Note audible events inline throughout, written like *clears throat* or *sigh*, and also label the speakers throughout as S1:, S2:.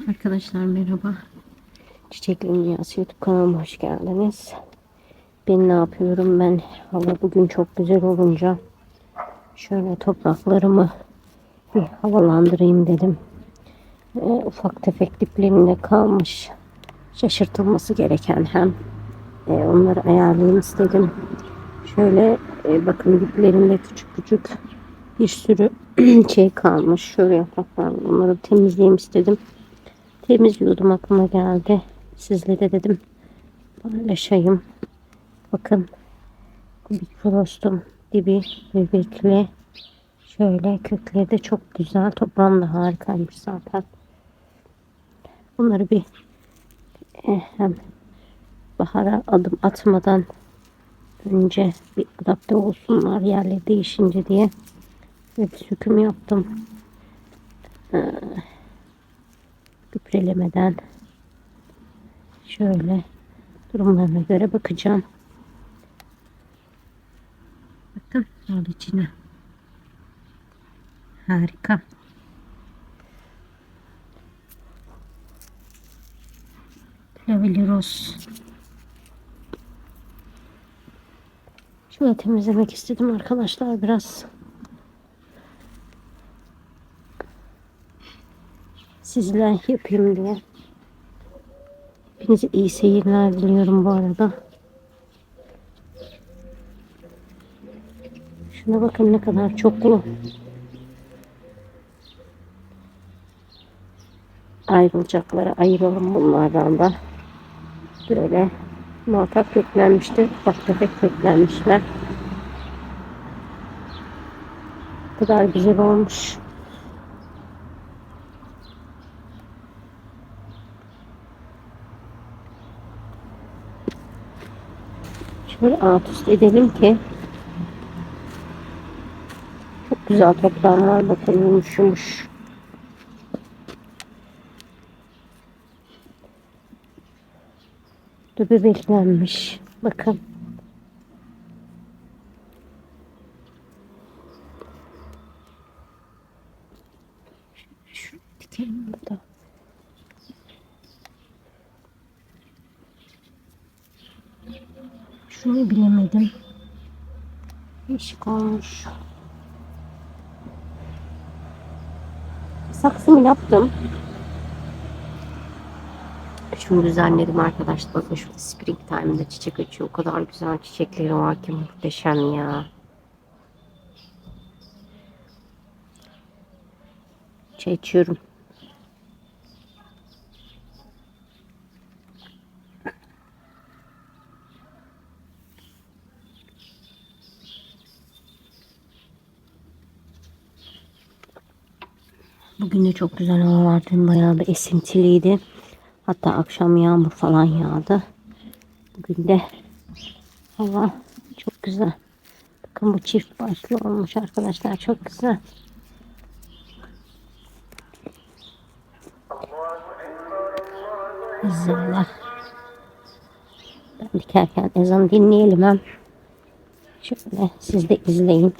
S1: Arkadaşlar merhaba. Çiçeklerin Dünyası YouTube kanalıma hoş geldiniz. Ben ne yapıyorum? Ben hava bugün çok güzel olunca şöyle topraklarımı bir havalandırayım dedim. Ee, ufak tefek diplerinde kalmış. Şaşırtılması gereken hem e, onları ayarlayayım istedim. Şöyle e, bakın diplerinde küçük küçük bir sürü *clears throat* şey kalmış. Şöyle yapraklar var. Onları temizleyeyim istedim. Temizliyordum aklıma geldi. Sizle de dedim paylaşayım. Bakın kubik frostum dibi bebekli. Şöyle kökleri de çok güzel. Toprağım da harikaymış zaten. Bunları bir eh, bahara adım atmadan önce bir adapte olsunlar yerleri değişince diye bir söküm yaptım. Ee, gübrelemeden şöyle durumlarına göre bakacağım. Bakın al içine. Harika. Laveli roz. Şöyle temizlemek istedim arkadaşlar biraz. Sizler yapayım diye. Hepinize iyi seyirler diliyorum bu arada. Şuna bakın ne kadar çoklu. Ayrılacakları ayıralım bunlardan da. Böyle muhakkak köklenmiştir. Bak tefek köklenmişler. Ne kadar güzel olmuş. Şöyle alt üst edelim ki çok güzel toprağım. Bakın yumuş yumuş. Da bebeklenmiş. Bakın. Şu dikelim burada. Şunu bilemedim. Değişik olmuş. Saksımı yaptım. Şunu düzenledim arkadaşlar. Bakın şurada spring time'da çiçek açıyor. O kadar güzel çiçekleri var ki muhteşem ya. Çay içiyorum. Bugün de çok güzel hava vardı. Bayağı bir esintiliydi. Hatta akşam yağmur falan yağdı. Bugün de hava çok güzel. Bakın bu çift başlı olmuş arkadaşlar. Çok güzel. İnşallah. Ben dikerken ezan dinleyelim hem. Şöyle siz de izleyin.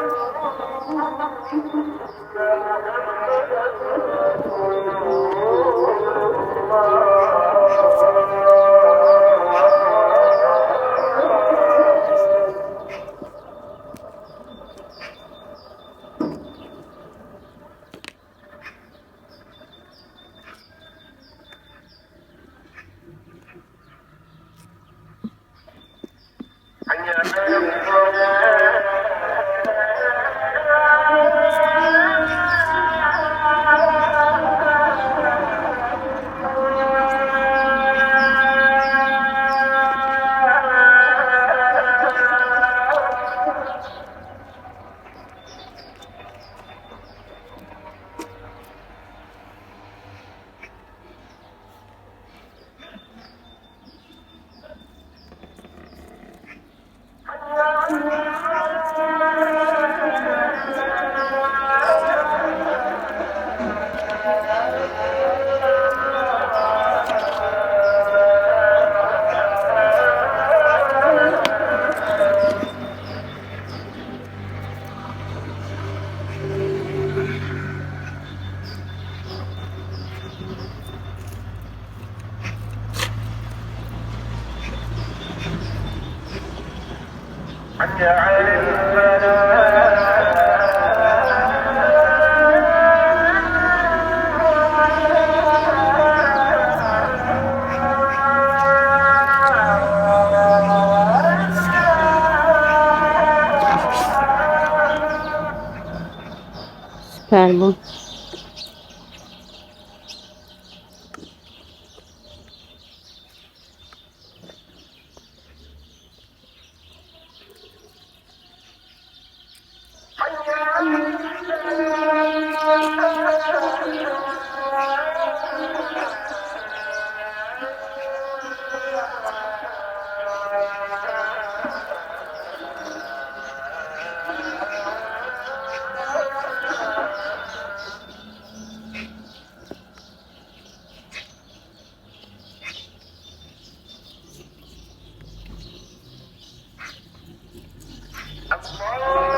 S1: Thank you. yeah, I Let's go.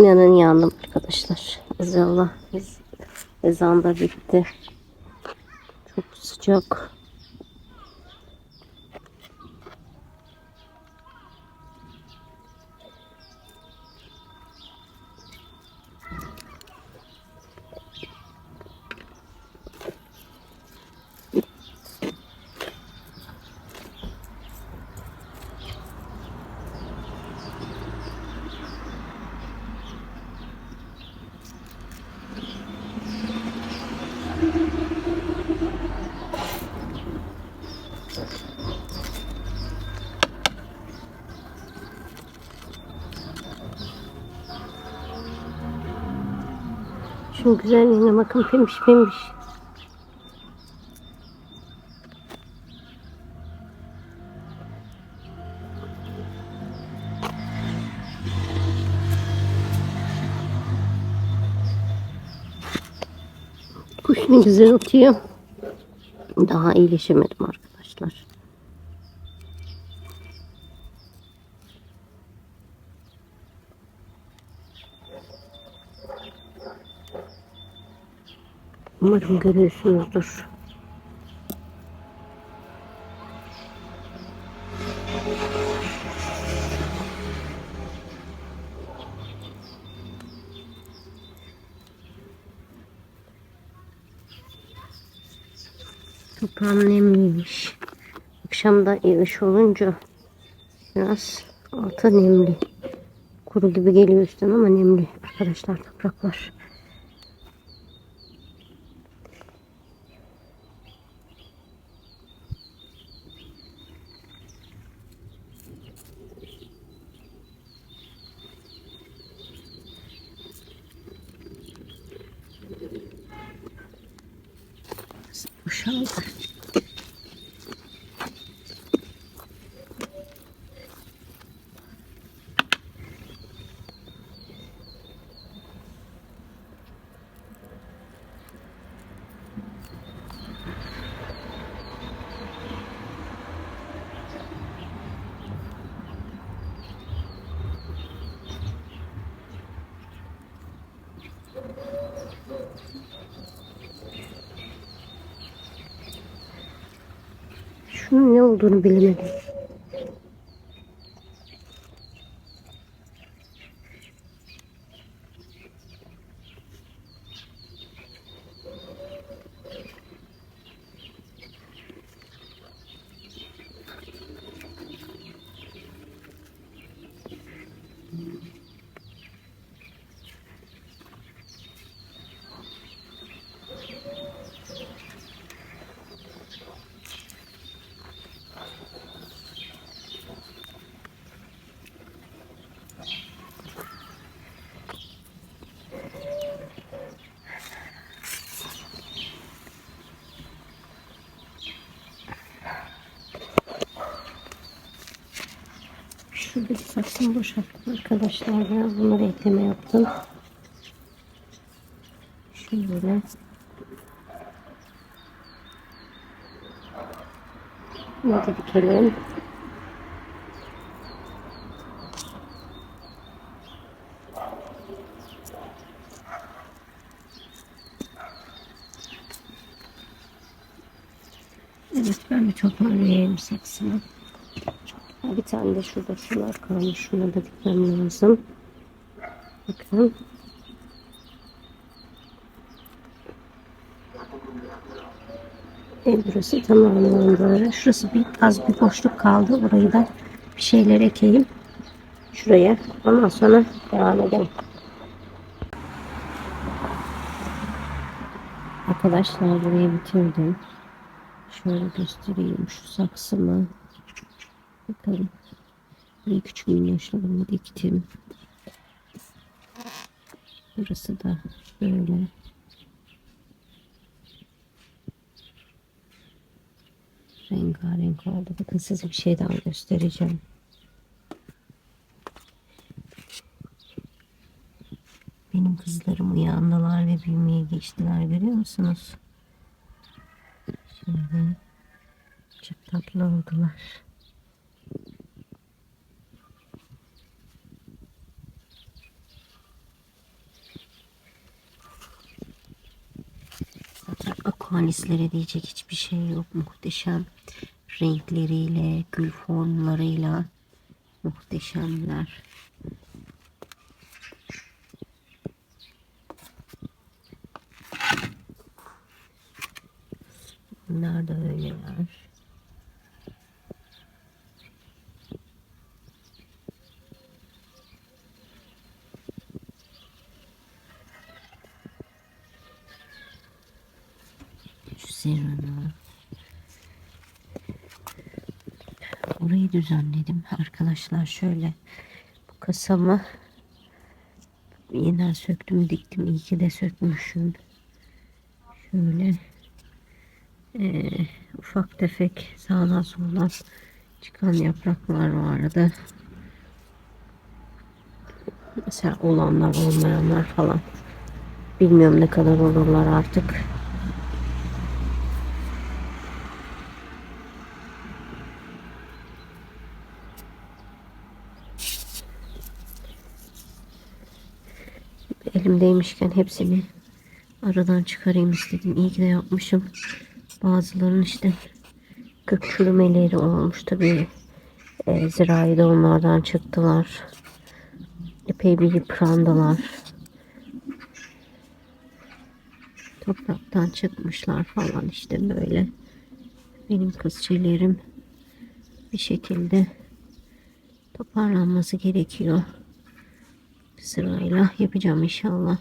S1: İnanın yandım arkadaşlar. İnşallah biz ezan da bitti. Çok sıcak. Şu güzelliğine bakın pembiş pembiş. Kuş ne güzel ötüyor. Daha iyileşemedim arkadaşlar. Umarım görüyorsunuzdur. Toprağım nemliymiş. Akşamda yağış olunca biraz altı nemli. Kuru gibi geliyor üstten ama nemli arkadaşlar topraklar. Şunun ne olduğunu bilemedim. Şuradaki saksımı boşalttım arkadaşlar. Biraz bunları ekleme yaptım. Şöyle. Bunu da dikelim. Evet ben bir toparlayayım saksımı. Bir tane de şurada şunlar kalmış. Şuna da dikmem lazım. Bakın. E, burası böyle. Şurası bir az bir boşluk kaldı. Burayı da bir şeyler ekeyim. Şuraya. Ondan sonra devam edelim. Arkadaşlar burayı bitirdim. Şöyle göstereyim şu saksımı. Bakalım. Buraya küçük minnoşlarımı diktim. Burası da böyle. Rengarenk oldu. Bakın size bir şey daha göstereceğim. Benim kızlarım uyandılar ve büyümeye geçtiler. Görüyor musunuz? Şöyle. Çok tatlı oldular. Zaten aquanislere diyecek hiçbir şey yok. Muhteşem renkleriyle, gül formlarıyla muhteşemler. Bunlar da öyleler. Şu Serrano. Düzenledim. Arkadaşlar şöyle bu kasamı yeniden söktüm diktim. İyi ki de sökmüşüm. Şöyle eee, ufak tefek sağdan soldan çıkan yapraklar vardı. Mesela olanlar olmayanlar falan. Bilmiyorum ne kadar olurlar artık elimdeymişken hepsini aradan çıkarayım istedim. İyi ki de yapmışım. Bazılarının işte kök çürümeleri olmuş tabii. E, zirai de onlardan çıktılar. Epey bir yıprandılar. Topraktan çıkmışlar falan işte böyle. Benim kızçelerim bir şekilde toparlanması gerekiyor sırayla yapacağım inşallah.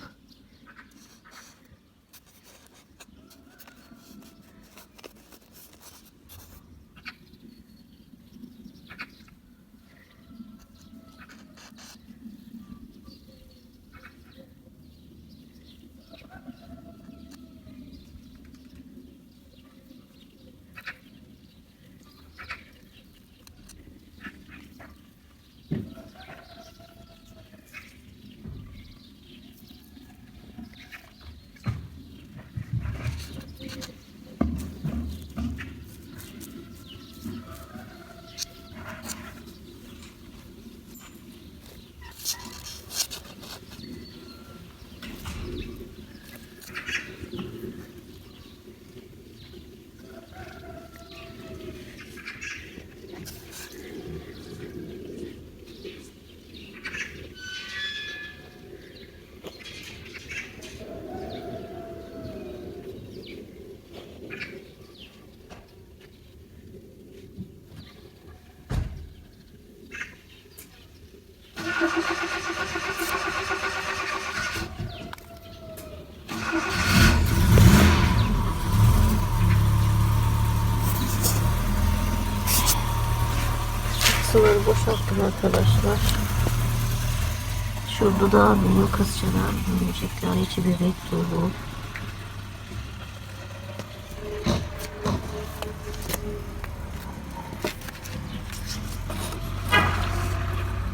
S1: Boşalttım arkadaşlar. Şurada da benim kızçalar, böcekler, içi bebek dolu.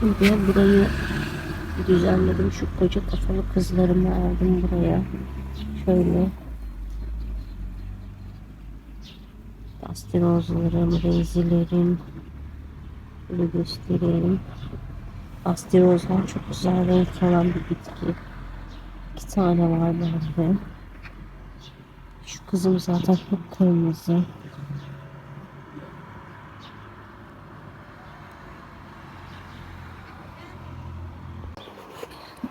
S1: Buraya burayı düzenledim. Şu koca kafalı kızlarımı aldım buraya. Şöyle. Pastirozlarım, rezilerim. Böyle göstereyim. Pastirozlar çok güzel renk olan bir bitki. İki tane var bende. Şu kızım zaten çok kırmızı.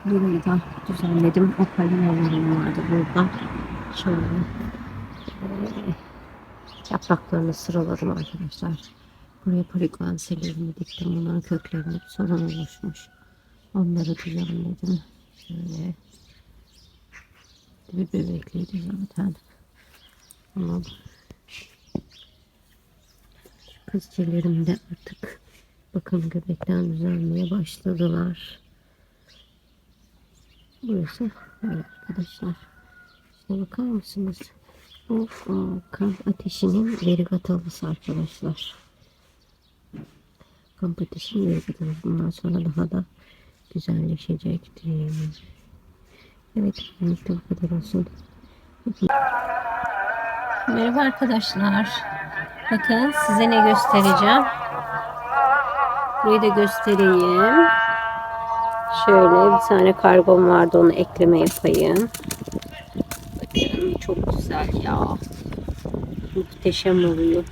S1: Burayı da düzenledim. O palinalarım vardı burada. Şöyle yapraklarını sıraladım arkadaşlar. Buraya polikvanselerimi diktim. Bunların köklerinde bir sorun oluşmuş. Onları düzenledim. Şöyle bir bebekliydi zaten. Ama kızçelerim de artık bakın göbekten düzenlemeye başladılar. Burası arkadaşlar. İşte bakar mısınız? Bu kamp ateşinin verigatalısı arkadaşlar. Ateşinin verigatalısı. Bundan sonra daha da güzelleşecektir. Evet, bu kadar olsun. Merhaba arkadaşlar. Bakın size ne göstereceğim. Burayı da göstereyim. Şöyle bir tane kargom vardı onu ekleme yapayım. Bakın çok güzel ya. Muhteşem oluyor.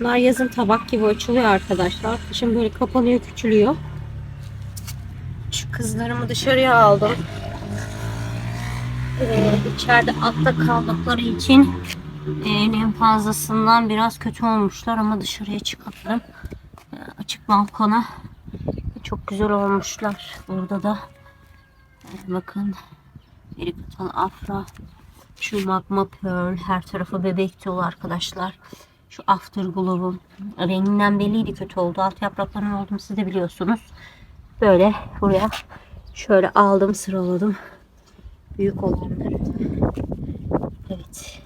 S1: Bunlar yazın tabak gibi açılıyor arkadaşlar. Kışın böyle kapanıyor küçülüyor. Şu kızlarımı dışarıya aldım. Ee, içeride altta kaldıkları için e, en fazlasından biraz kötü olmuşlar ama dışarıya çıkarttım. Ee, açık balkona çok güzel olmuşlar. Burada da e, bakın Erikatal Afra şu magma pearl her tarafı bebek dolu arkadaşlar. Şu afterglow'um renginden belliydi kötü oldu. Alt yaprakların olduğunu siz de biliyorsunuz. Böyle buraya şöyle aldım sıraladım. Büyük olanları. Evet.